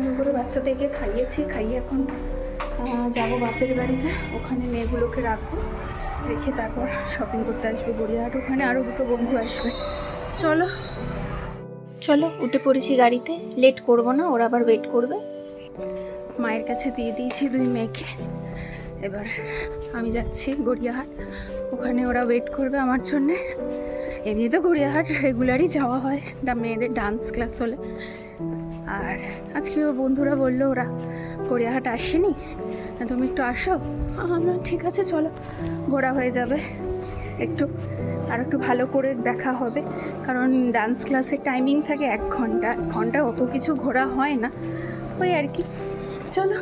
তাড়াহুড়ো করে বাচ্চাদেরকে খাইয়েছি, খাইয়ে এখন যাব বাপের বাড়িতে। ওখানে মেয়েগুলোকে রাখব, রেখে তারপর শপিং করতে আসবে গড়িয়াহাট। ওখানে আরও দুটো বন্ধু আসবে। চলো। চলো, উঠে পড়েছি গাড়িতে। লেট করব না, ওরা আবার ওয়েট করবে। মায়ের কাছে দিয়ে দিয়েছি দুই মেয়েকে। এবার আমি যাচ্ছি গড়িয়াহাট। ওখানে ওরা ওয়েট করবে আমার জন্যে। এমনি তো গড়িয়াহাট রেগুলারই যাওয়া হয় মেয়েদের ডান্স ক্লাস হলে। আর আজকে ও বন্ধুরা বলল ওরা গড়িয়াহাট আসেনি। তুমি একটু আসো। আমরা ঠিক আছে, চলো। ঘোরা হয়ে যাবে। একটু, আর একটু ভালো করে দেখা হবে। কারণ ডান্স ক্লাসের টাইমিং থাকে এক ঘণ্টা। এক ঘণ্টা অত কিছু ঘোরা হয় না। ওই আর কি। চলো।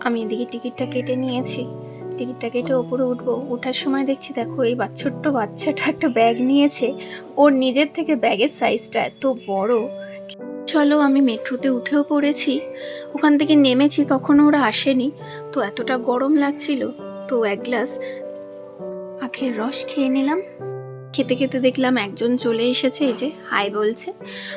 আমি এদিকে টিকিটটা কেটে নিয়েছি। টিকিটটা কেটে ওপরে উঠবো। ওঠার সময় দেখছি, দেখো, এই ছোট্ট বাচ্চাটা একটা ব্যাগ নিয়েছে। ওর নিজের থেকে ব্যাগের সাইজটা এত বড়। চলো, আমি মেট্রোতে উঠেও পড়েছি। ওখান থেকে নেমেছি তখনও ওরা আসেনি। তো এতটা গরম লাগছিল, তো এক গ্লাস আখের রস খেয়ে নিলাম। খেতে খেতে দেখলাম একজন চলে এসেছে, এই যে, হাই বলছে।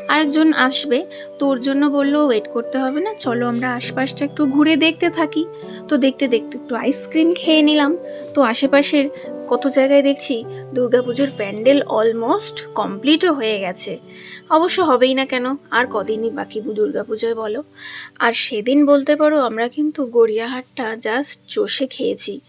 আরেকজন আসবে, তোর জন্য বলল ওয়েট করতে হবে না, চলো আমরা আশপাশটা একটু ঘুরে দেখতে থাকি। তো দেখতে দেখতে একটু আইসক্রিম খেয়ে নিলাম। তো আশেপাশের কত জায়গায় দেখছি দুর্গাপুজোর প্যান্ডেল অলমোস্ট কমপ্লিটও হয়ে গেছে। অবশ্য হবেই না কেন, আর কদিনই বাকি দুর্গাপুজোয় বলো। আর সেদিন বলতে পারো আমরা কিন্তু গড়িয়াহাটটা জাস্ট চষে খেয়েছি।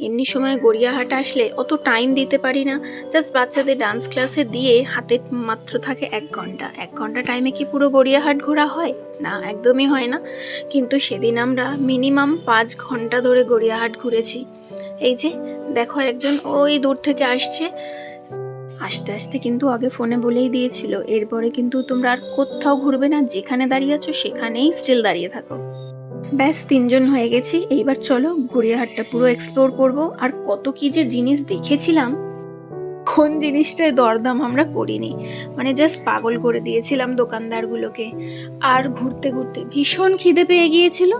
এমনি সময় গড়িয়াহাট আসলে অত টাইম দিতে পারি না জাস্ট বাচ্চাদের ডান্স ক্লাসে দিয়ে হাতে মাত্র থাকে এক ঘণ্টা। এক ঘণ্টা টাইমে কি পুরো গড়িয়াহাট ঘোরা হয়? না, একদমই হয় না। কিন্তু সেদিন আমরা মিনিমাম পাঁচ ঘণ্টা ধরে গড়িয়াহাট ঘুরেছি। এই যে, দেখো একজন ওই দূর থেকে আসছে। আস্তে আস্তে কিন্তু আগে ফোনে বলেই দিয়েছিল, এরপরে কিন্তু তোমরা আর কোথাও ঘুরবে না, যেখানে দাঁড়িয়ে আছো সেখানেই স্টিল দাঁড়িয়ে থাকো। ব্যাস, তিনজন হয়ে গেছি, এইবার চলো গড়িয়াহাটটা পুরো এক্সপ্লোর করব। আর কত কি যে জিনিস দেখেছিলাম, কোন জিনিসটায় দরদাম আমরা করিনি। মানে জাস্ট পাগল করে দিয়েছিলাম দোকানদারগুলোকে। আর ঘুরতে ঘুরতে ভীষণ খিদে পেয়ে গিয়েছিল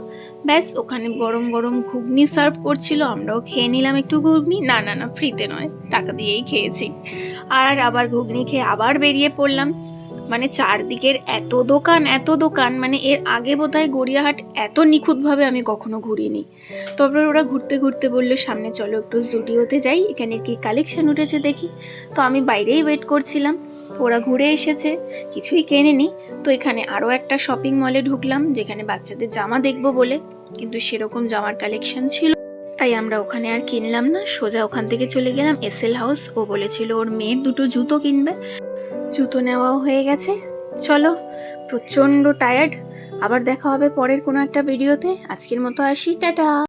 ব্যাস, ওখানে গরম গরম ঘুগনি সার্ভ করছিল, আমরাও খেয়ে নিলাম একটু ঘুগনি। না না না ফ্রিতে নয়, টাকা দিয়েই খেয়েছি। আর আবার ঘুগনি খেয়ে আবার বেরিয়ে পড়লাম। মানে চারদিকের এত দোকান এত দোকান মানে এর আগে বোধহয় গড়িয়াহাট এত নিখুঁতভাবে আমি কখনো ঘুরিনি। তারপর ওরা ঘুরতে ঘুরতে বলল, সামনে চলো একটু স্টুডিওতে যাই, এখানে কি কালেকশন উঠেছে দেখি। তো আমি বাইরেই ওয়েট করছিলাম। ওরা ঘুরে এসেছে, কিছুই কেনেনি। তো এখানে আরও একটা শপিং মলে ঢুকলাম, যেখানে বাচ্চাদের জামা দেখব বলে। কিন্তু সেরকম জামার কালেকশন ছিল। তাই আমরা ওখানে আর কিনলাম না। সোজা ওখান থেকে চলে গেলাম এস এল হাউস ও বলেছিল ওর মেয়ের দুটো জুতো কিনবে। জুতো নেওয়াও হয়ে গেছে। চলো, প্রচণ্ড টায়ার্ড আবার দেখা হবে পরের কোনো একটা ভিডিওতে আজকের মতো আসি। টাটা!